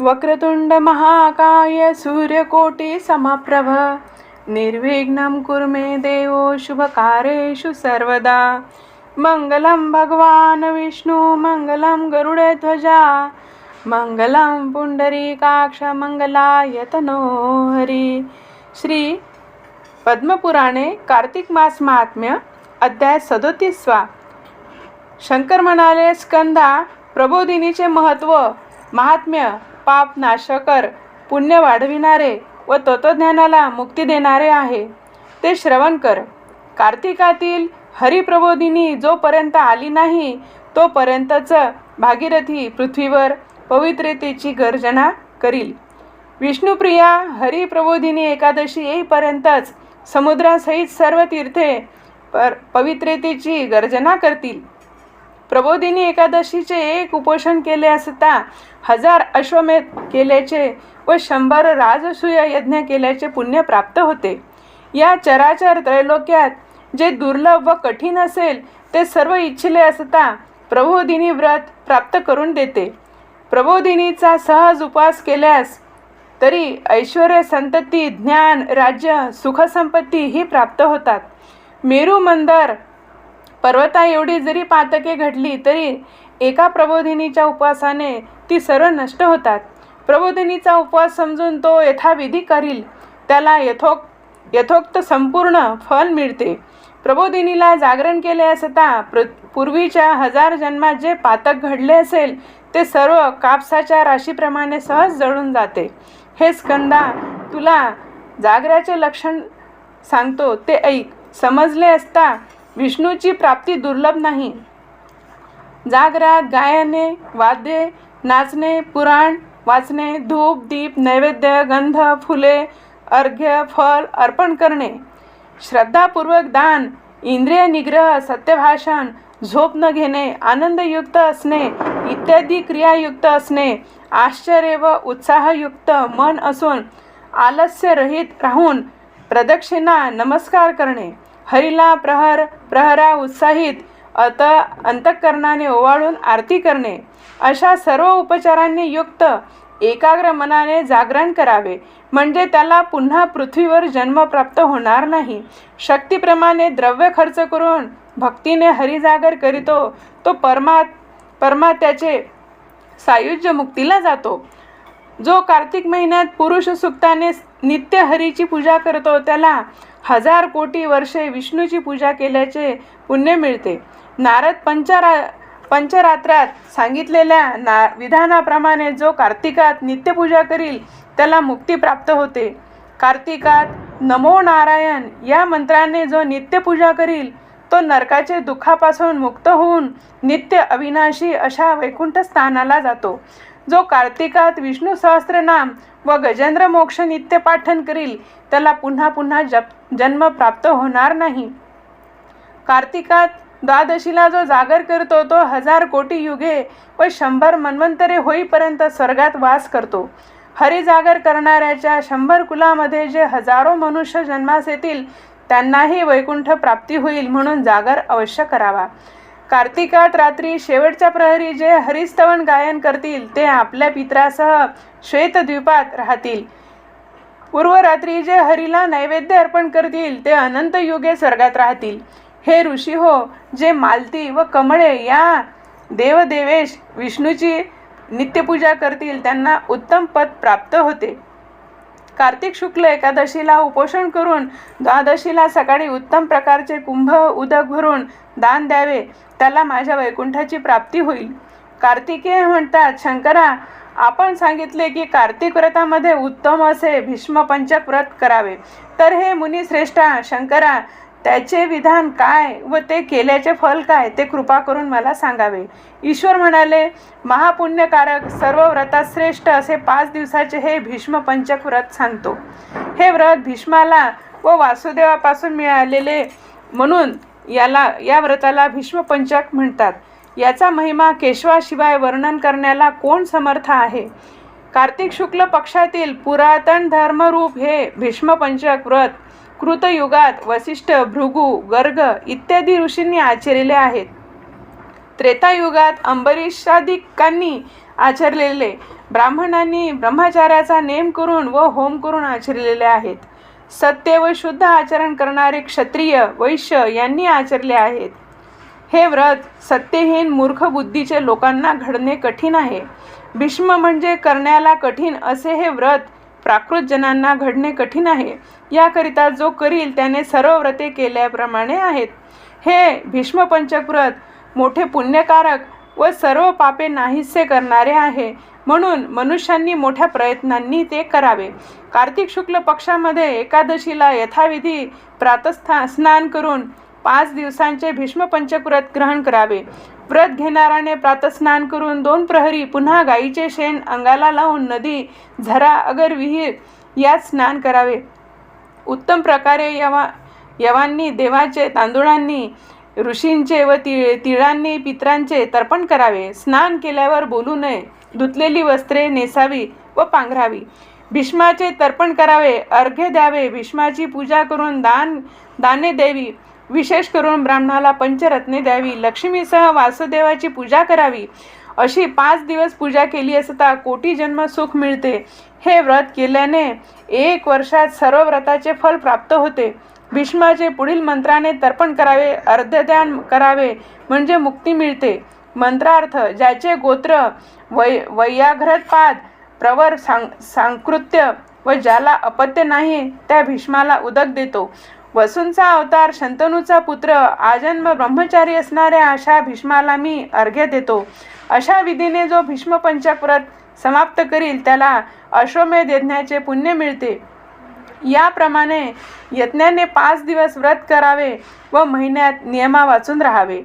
वक्रतुंड महाकाय सूर्यकोटी समप्रभ। निर्विघ्नं कुरु मे देवो शुभकारेषु सर्वदा। मङ्गलं भगवान् विष्णु मङ्गलं गरुडध्वजा। मङ्गलं पुण्डरीकाक्षमङ्गलायतनो हरी। श्री पद्मपुराणे कार्तिक मास महात्म्य अध्याय सदोतीसवा। शंकर म्हणाले स्कंदा प्रबोधिनीचे महत्त्व महात्म्य पाप नाशकर पुण्य वाढविणारे व तत्वज्ञानाला मुक्ती देणारे आहे. ते श्रवण कर. कार्तिकातील हरिप्रबोधिनी जोपर्यंत आली नाही तोपर्यंतच भागीरथी पृथ्वीवर पवित्रतेची गर्जना करील. विष्णुप्रिया हरिप्रबोधिनी एकादशी येईपर्यंतच समुद्रासहित सर्व तीर्थे पर पवित्रतेची गर्जना करतील. प्रबोधिनी एकादशीचे एक उपोषण केले असता हजार अश्वमेध केल्याचे व शंभर राजसूय यज्ञ केल्याचे पुण्य प्राप्त होते. या चराचर त्रैलोक्यात जे दुर्लभ व कठीण असेल ते सर्व इच्छिले असता प्रबोधिनी व्रत प्राप्त करून देते. प्रबोधिनीचा सहज उपास केल्यास तरी ऐश्वर संतती ज्ञान राज्य सुखसंपत्ती ही प्राप्त होतात. मेरू मंदर पर्वता एवढी जरी पातके घडली तरी एका प्रबोधिनीच्या उपवासाने ती सर्व नष्ट होतात. प्रबोधिनीचा उपवास समजून तो यथाविधी करील. त्याला यथोक यथोक्त संपूर्ण फल मिळते. प्रबोधिनीला जागरण केले असता प्र पूर्वीच्या हजार जन्मात जे पातक घडले असेल ते सर्व कापसाच्या राशीप्रमाणे सहज जळून जाते. हे स्कंदा तुला जागराचे लक्षण सांगतो. ते ऐक. समजले असता विष्णूची प्राप्ती दुर्लभ नाही. जागरात गायने वाद्ये नाचणे पुराण वाचणे धूप दीप नैवेद्य गंध फुले अर्घ्य फल अर्पण करणे श्रद्धापूर्वक दान इंद्रिय निग्रह सत्यभाषण झोप न घेणे आनंदयुक्त असणे इत्यादी क्रियायुक्त असणे आश्चर्य व उत्साहयुक्त मन असून आलस्यरहित राहून प्रदक्षिणा नमस्कार करणे हरीला प्रहर प्रहरा उत्साहित अत अंतःकरणाने ओवाळून आरती करणे. अशा सर्व उपचारांनी युक्त एकाग्र मनाने जागरण करावे. म्हणजे त्याला पुन्हा पृथ्वीवर जन्म प्राप्त होणार नाही. शक्तीप्रमाणे द्रव्य खर्च करून भक्तीने हरिजागर करीतो तो परमा परमात्याचे सायुज्य मुक्तीला जातो. जो कार्तिक महिन्यात पुरुष सुक्ताने नित्यहरीची पूजा करतो त्याला हजार कोटी वर्षे विष्णूची पूजा केल्याचे पुण्य मिळते. नारद पंचरा पंचरात्रात सांगितलेल्या ना विधानाप्रमाणे जो कार्तिकात नित्यपूजा करील त्याला मुक्ती प्राप्त होते. कार्तिकात नमो नारायण या मंत्राने जो नित्यपूजा करील तो नरकाचे दुःखापासून मुक्त होऊन नित्य अविनाशी अशा वैकुंठ स्थानाला जातो. जो कार्तिकात विष्णू सहस्त्रनाम व गजेंद्र मोक्ष नित्य पाठन करील त्याला पुन्हा पुन्हा जप जन्म प्राप्त होणार नाही. कार्तिकात द्वादशीला जो जागर करतो तो हजार कोटी युगे व शंभर मन्वंतरे होईपर्यंत स्वर्गात वास करतो. हरिजागर करणाऱ्याच्या शंभर कुलामध्ये जे हजारो मनुष्य जन्मास येतील त्यांनाही वैकुंठ प्राप्ती होईल म्हणून जागर अवश्य करावा. कार्तिकात रात्री शेवटच्या प्रहरी जे हरिस्तवन गायन करतील ते आपल्या पित्रासह श्वेतद्वीपात राहतील. पूर्वरात्री जे हरीला नैवेद्य अर्पण करतील ते अनंत युगे स्वर्गात राहतील. हे ऋषी हो जे मालती व कमळे या देवदेवेश विष्णूची नित्यपूजा करतील त्यांना उत्तम पद प्राप्त होते. कार्तिक शुक्ल एकादशीला उपोषण करून द्वादशीला सकाळी उत्तम प्रकारचे कुंभ उदक भरून दान द्यावे. त्याला माझ्या वैकुंठाची प्राप्ती होईल. कार्तिकेय म्हणतात शंकरा आपण सांगितले की कार्तिक व्रतामध्ये उत्तम असे भीष्म पंचक व्रत करावे. तर हे मुनी श्रेष्ठा शंकरा त्याचे विधान काय व ते केल्याचे फल काय ते कृपा करून मला सांगावे. ईश्वर म्हणाले महापुण्यकारक सर्व व्रतात श्रेष्ठ असे पाच दिवसाचे हे भीष्म पंचक व्रत सांगतो. हे व्रत भीष्माला व वासुदेवापासून मिळालेले म्हणून याला या व्रताला भीष्मपंचक म्हणतात. याचा महिमा केशवाशिवाय वर्णन करण्याला कोण समर्थ आहे? कार्तिक शुक्ल पक्षातील पुरातन धर्मरूप हे भीष्मपंचक व्रत कृतयुगात वसिष्ठ भृगु गर्ग इत्यादी ऋषींनी आचरलेले आहेत. त्रेतायुगात अंबरीषादिकांनी आचरलेले ब्राह्मणांनी ब्रह्मचार्याचा नेम करून व होम करून आचरलेले आहेत. सत्य व शुद्ध आचरण करणारे क्षत्रिय वैश्य यांनी आचरले आहेत. हे व्रत सत्यहीन मूर्ख बुद्धीचे लोकांना घडणे कठीण आहे. भीष्म म्हणजे करण्याला कठीण असे हे व्रत प्राकृत जनांना घडणे कठीण आहे. याकरिता जो करील त्याने सर्व व्रते केल्याप्रमाणे आहेत. हे भीष्म पंचव्रत मोठे पुण्यकारक व सर्व पापे नाहीसे करणारे आहे. म्हणून मनुष्यांनी मोठ्या प्रयत्नांनी ते करावे. कार्तिक शुक्ल पक्षामध्ये एकादशीला यथाविधी प्रातस्था स्नान करून पाच दिवसांचे भीष्म पंचव्रत ग्रहण करावे. व्रत घेणाराने प्रातस्नान करून दोन प्रहरी पुन्हा गाईचे शेण अंगाला लावून नदी झरा अगर विहीर यात स्नान करावे. उत्तम प्रकारे यवा यवांनी देवाचे तांदुळांनी ऋषींचे व ति तिळांनी पित्रांचे तर्पण करावे. स्नान केल्यावर बोलू नये. धुतलेली वस्त्रे नेसावी व पांघरावी. भीष्माचे तर्पण करावे अर्घ्य द्यावे. भीष्माची पूजा करून दान दाने द्यावी. विशेष करून ब्राह्मणाला पंचरत्ने द्यावी. लक्ष्मीसह वासुदेवाची पूजा करावी. अशी पाच दिवस पूजा केली असता कोटी जन्म सुख मिळते. हे व्रत केल्याने एक वर्षात सर्व व्रताचे फल प्राप्त होते. भीष्माचे पुढील मंत्राने तर्पण करावे अर्धदान करावे म्हणजे मुक्ती मिळते. मंत्रार्थ ज्याचे गोत्र वै वैयाघ्रपाद प्रवर सांग सांकृत्य व ज्याला अपत्य नाही त्या भीष्माला उदक देतो. वसूंचा अवतार शंतनूचा पुत्र आजन्म ब्रह्मचारी असणाऱ्या अशा भीष्माला मी अर्घ्य देतो. अशा विधीने जो भीष्म पंचव्रत समाप्त करील त्याला अश्वमेध यज्ञाचे पुण्य मिळते. याप्रमाणे यज्ञाने पाच दिवस व्रत करावे व महिन्यात नियमा वाचून राहावे.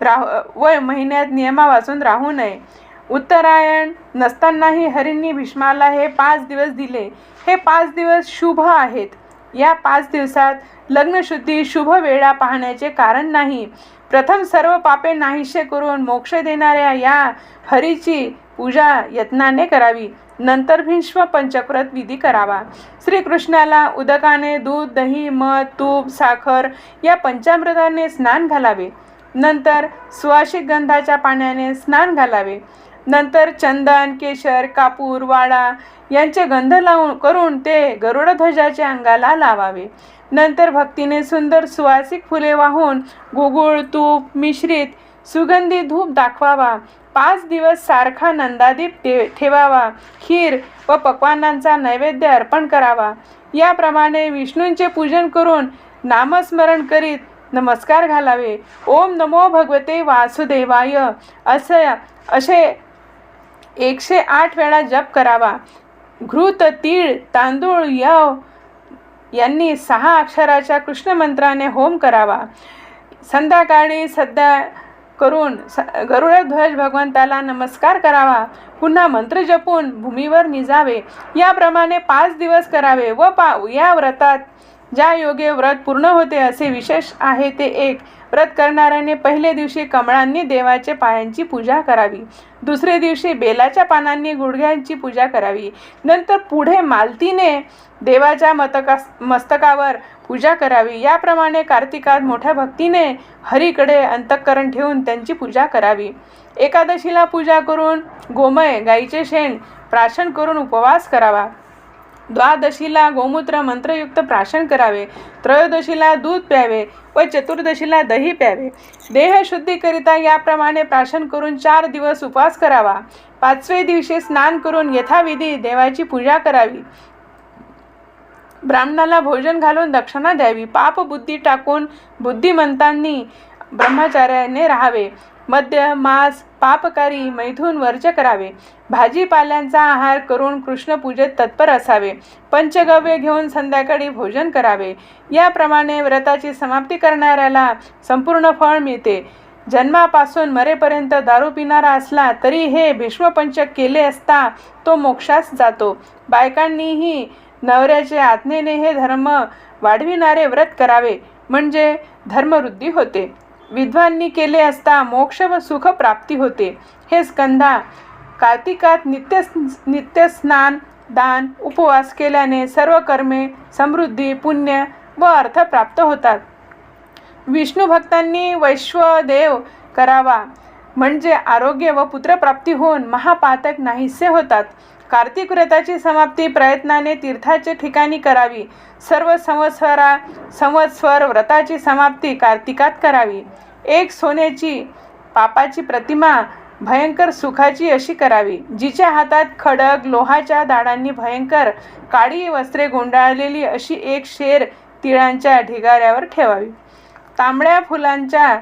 राह व महिन्यात नियमापासून राहू नये. उत्तरायण नसतानाही हरींनी भीष्माला हे पाच दिवस दिले. हे पाच दिवस शुभ आहेत. या पाच दिवसात लग्नशुद्धी शुभ वेळा पाहण्याचे कारण नाही. प्रथम सर्व पापे नाहीसे करून मोक्ष देणाऱ्या या हरीची पूजा यत्नाने करावी. नंतर भीष्म पंचक्रत विधी करावा. श्रीकृष्णाला उदकाने दूध दही मध तूप साखर या पंचामृताने स्नान घालावे. नंतर सुवासिक गंधाच्या पाण्याने स्नान घालावे. नंतर चंदन केशर कापूर वाडा यांचे गंध लावून करून ते गरुडध्वजाच्या अंगाला लावावे. नंतर भक्तीने सुंदर सुवासिक फुले वाहून गुगुळ तूप मिश्रित सुगंधी धूप दाखवावा. पाच दिवस सारखा नंदादीप ठे ठेवावा. खीर व पक्वानांचा नैवेद्य अर्पण करावा. याप्रमाणे विष्णूंचे पूजन करून नामस्मरण करीत नमस्कार घालावे. ओम नमो भगवते वासुदेवाय. असं असे एकशे आठ वेळा जप करावा. घृत तीळ तांदूळ यव यांनी सहा अक्षराच्या कृष्ण मंत्राने होम करावा. संध्याकाळी सध्या करून स गरुडध्वज भगवंताला नमस्कार करावा. पुन्हा मंत्र जपून भूमीवर निजावे. याप्रमाणे पाच दिवस करावे व पा या व्रतात ज्या योगे व्रत पूर्ण होते असे विशेष आहे ते एक. व्रत करणाऱ्याने पहिल्या दिवशी कमळांनी देवाचे पायांची पूजा करावी. दुसरे दिवशी बेलाच्या पानांनी गुडघ्यांची पूजा करावी. नंतर पुढे मालतीने देवाच्या मतका मस्तकावर पूजा करावी. याप्रमाणे कार्तिकात मोठ्या भक्तीने हरीकडे अंतःकरण ठेवून त्यांची पूजा करावी. एकादशीला पूजा करून गोमय गाईचे शेण प्राशन करून उपवास करावा. द्वादशीला गोमूत्र मंत्रयुक्त प्राशन करावे. त्रयोदशीला दूध प्यावे व चतुर्दशीला दही प्यावे. देहशुद्धीकरिता याप्रमाणे प्राशन करून चार दिवस उपवास करावा. पाचवे दिवशी स्नान करून यथाविधी देवाची पूजा करावी. ब्राह्मणाला भोजन घालून दक्षिणा द्यावी. पाप बुद्धी टाकून बुद्धिमंतांनी ब्रह्मचार्याने राहावे. मद्य मांस पापकारी मैथून वर्ज करावे. भाजीपाल्यांचा आहार करून कृष्णपूजेत तत्पर असावे. पंचगव्य घेऊन संध्याकाळी भोजन करावे. याप्रमाणे व्रताची समाप्ती करणाऱ्याला संपूर्ण फळ मिळते. जन्मापासून मरेपर्यंत दारू पिणारा असला तरी हे भीष्मपंचक केले असता तो मोक्षास जातो. बायकांनीही नवऱ्याचे आज्ञेने हे धर्म वाढविणारे व्रत करावे. म्हणजे धर्मवृद्धी होते. विद्वांनी केले असता मोक्ष व सुख प्राप्ती होते. हे स्कंधा कार्तिकात नित्य नित्य स्नान दान उपवास केल्याने सर्व कर्मे समृद्धी पुण्य व अर्थ प्राप्त होतात. विष्णू भक्तांनी वैश्वदेव करावा म्हणजे आरोग्य व पुत्रप्राप्ती होऊन महापातक नाहीसे होतात. कार्तिक व्रताची समाप्ती प्रयत्नाने तीर्थाचे ठिकाणी करावी. सर्व संवत्सरा संवत्सर व्रताची समाप्ती कार्तिकात करावी. एक सोन्याची पापाची प्रतिमा भयंकर सुखाची अशी करावी. जिच्या हातात खडक लोहाच्या दाडांनी भयंकर काळी वस्त्रे गुंडाळलेली अशी एक शेर तिळांच्या ढिगाऱ्यावर ठेवावी. तांबड्या फुलांच्या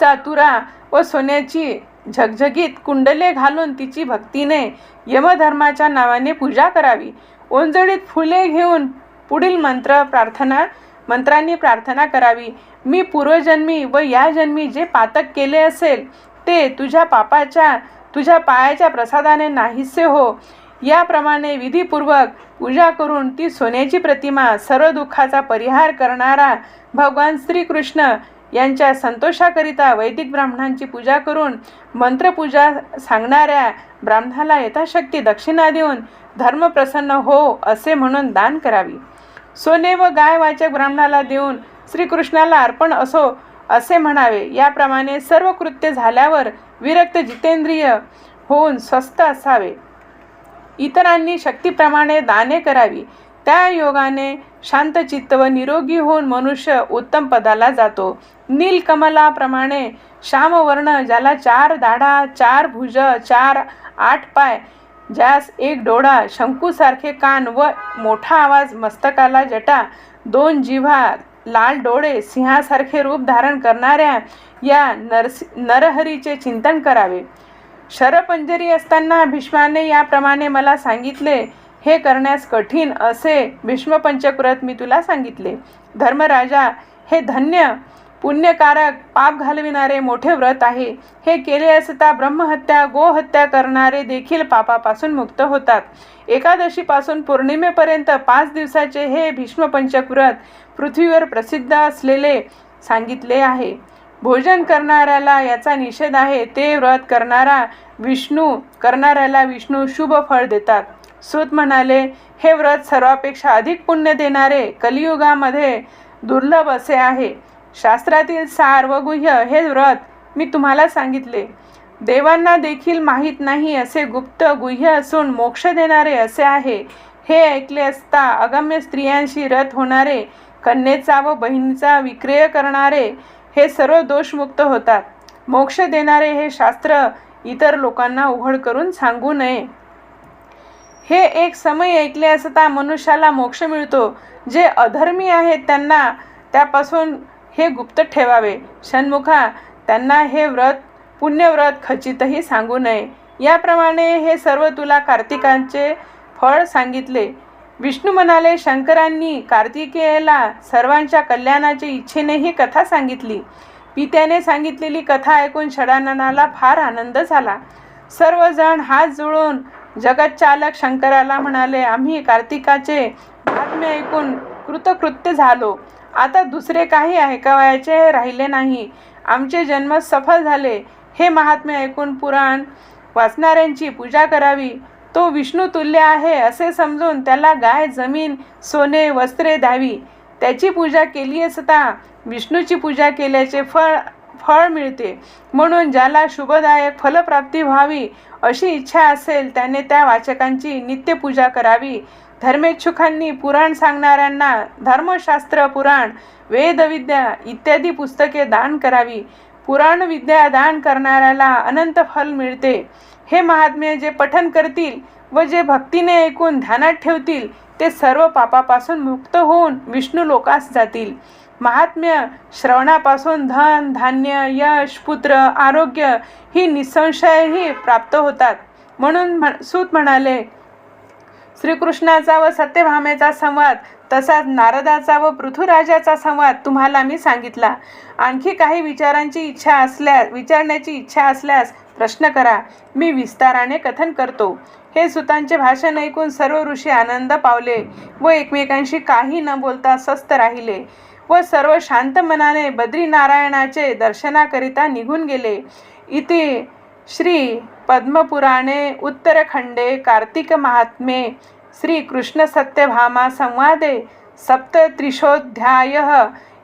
चातुरा व सोन्याची झगझगीत कुंडले घालून तिची भक्तीने यमधर्माच्या नावाने पूजा करावी. ओंजळीत फुले घेऊन पुढील मंत्र प्रार्थना मंत्रांनी प्रार्थना करावी. मी पूर्वजन्मी व या जन्मी जे पातक केले असेल ते तुझ्या पापाच्या तुझ्या पायाच्या प्रसादाने नाहीसे हो. याप्रमाणे विधीपूर्वक पूजा करून ती सोन्याची प्रतिमा सर्व दुःखाचा परिहार करणारा भगवान श्रीकृष्ण यांच्या संतोषाकरिता वैदिक ब्राह्मणांची पूजा करून मंत्रपूजा सांगणाऱ्या ब्राह्मणाला यथाशक्ती दक्षिणा देऊन धर्म प्रसन्न हो असे म्हणून दान करावी. सोने व गाय वाचक ब्राह्मणाला देऊन श्रीकृष्णाला अर्पण असो असे म्हणावे. याप्रमाणे सर्व कृत्य झाल्यावर विरक्त जितेंद्रिय होऊन स्वस्थ असावे. इतरांनी शक्तीप्रमाणे दाने करावी. त्या योगाने शांतचित्त व निरोगी होऊन मनुष्य उत्तम पदाला जातो. नीलकमलाप्रमाणे श्यामवर्ण ज्याला चार दाढा चार भुज चार आठ पाय ज्यास एक डोळा शंकूसारखे कान व मोठा आवाज मस्तकाला जटा दोन जिव्हा लाल डोळे सिंहासारखे रूप धारण करणाऱ्या या नरसि नरहरीचे चिंतन करावे. शरपंजरी असताना भीष्माने याप्रमाणे मला सांगितले हे करण्यास कठीण असे भीष्मपंचकृत मी तुला सांगितले. धर्मराजा हे धन्य पुण्यकारक पाप घालविणारे मोठे व्रत आहे. हे केले असता ब्रह्महत्या गोहत्या करणारे देखील पापापासून मुक्त होतात. एकादशीपासून पौर्णिमेपर्यंत पाच दिवसाचे हे भीष्मपंचकृत पृथ्वीवर प्रसिद्ध असलेले सांगितले आहे. भोजन करणाऱ्याला याचा निषेध आहे. ते व्रत करणारा विष्णू करणाऱ्याला विष्णू शुभ फळ देतात. सूत म्हणाले हे व्रत सर्वापेक्षा अधिक पुण्य देणारे कलियुगामध्ये दुर्लभ असे आहे. शास्त्रातील सार व गुह्य हे व्रत मी तुम्हाला सांगितले. देवांना देखील माहीत नाही असे गुप्त गुह्य असून मोक्ष देणारे असे आहे. हे ऐकले असता अगम्य स्त्रियांशी रथ होणारे कन्येचा व बहिणीचा विक्रय करणारे हे सर्व दोषमुक्त होतात. मोक्ष देणारे हे शास्त्र इतर लोकांना उघड करून सांगू नये. हे एक समय ऐकले असता मनुष्याला मोक्ष मिळतो. जे अधर्मी आहेत त्यांना त्यापासून हे गुप्त ठेवावे. षण्मुखा त्यांना हे व्रत पुण्यव्रत खचितही सांगू नये. याप्रमाणे हे सर्व तुला कार्तिकांचे फळ सांगितले. विष्णू म्हणाले शंकरांनी कार्तिकेयला सर्वांच्या कल्याणाच्या इच्छेने ही कथा सांगितली. पित्याने सांगितलेली कथा ऐकून षडाननाला फार आनंद झाला. सर्वजण हात जुळून जगतचालक शंकराला म्हणाले आम्ही कार्तिकाचे महात्म्य ऐकून कृतकृत्य झालो. आता दुसरे काही ऐकावयाचे राहिले नाही. आमचे जन्म सफल झाले. हे महात्म्य ऐकून पुराण वाचणाऱ्यांची पूजा करावी. तो विष्णू तुल्य आहे असे समजून त्याला गाय जमीन सोने वस्त्रे द्यावी. त्याची पूजा केली असता विष्णूची पूजा केल्याचे फळ फळ मिळते. म्हणून ज्याला शुभदायक फलप्राप्ती व्हावी अशी इच्छा असेल त्याने त्या वाचकांची नित्यपूजा करावी. धर्मेच्छुकांनी पुराण सांगणाऱ्यांना धर्मशास्त्र पुराण वेदविद्या इत्यादी पुस्तके दान करावी. पुराण विद्या दान करणाऱ्याला अनंत फल मिळते. हे महात्मे जे पठन करतील व जे भक्तीने ऐकून ध्यानात ठेवतील ते सर्व पापापासून मुक्त होऊन विष्णू लोकास जातील. महात्म्य श्रवणापासून धन धान्य यश पुत्र आरोग्य ही निसंशयही प्राप्त होतात. म्हणून म्हण सूत म्हणाले श्रीकृष्णाचा व सत्यभामेचा संवाद तसाच नारदाचा व पृथ्वीराजाचा संवाद तुम्हाला मी सांगितला. आणखी काही विचारांची इच्छा असल्यास विचारण्याची इच्छा असल्यास प्रश्न करा. मी विस्ताराने कथन करतो. हे सुतांचे भाषण ऐकून सर्व ऋषी आनंद पावले व एकमेकांशी काही न बोलता स्वस्थ राहिले व सर्व शांत मनाने बद्रीनारायणाचे दर्शनाकरिता निघून गेले. इथे श्री पद्मपुराणे उत्तरखंडे कार्तिक महात्मे श्री कृष्ण सत्यभामा संवादे सप्तत्रिशोऽध्यायः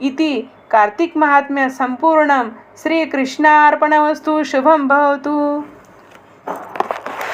इति कार्तिक महात्म्य संपूर्णं श्रीकृष्णार्पणमस्तु. शुभं भवतु.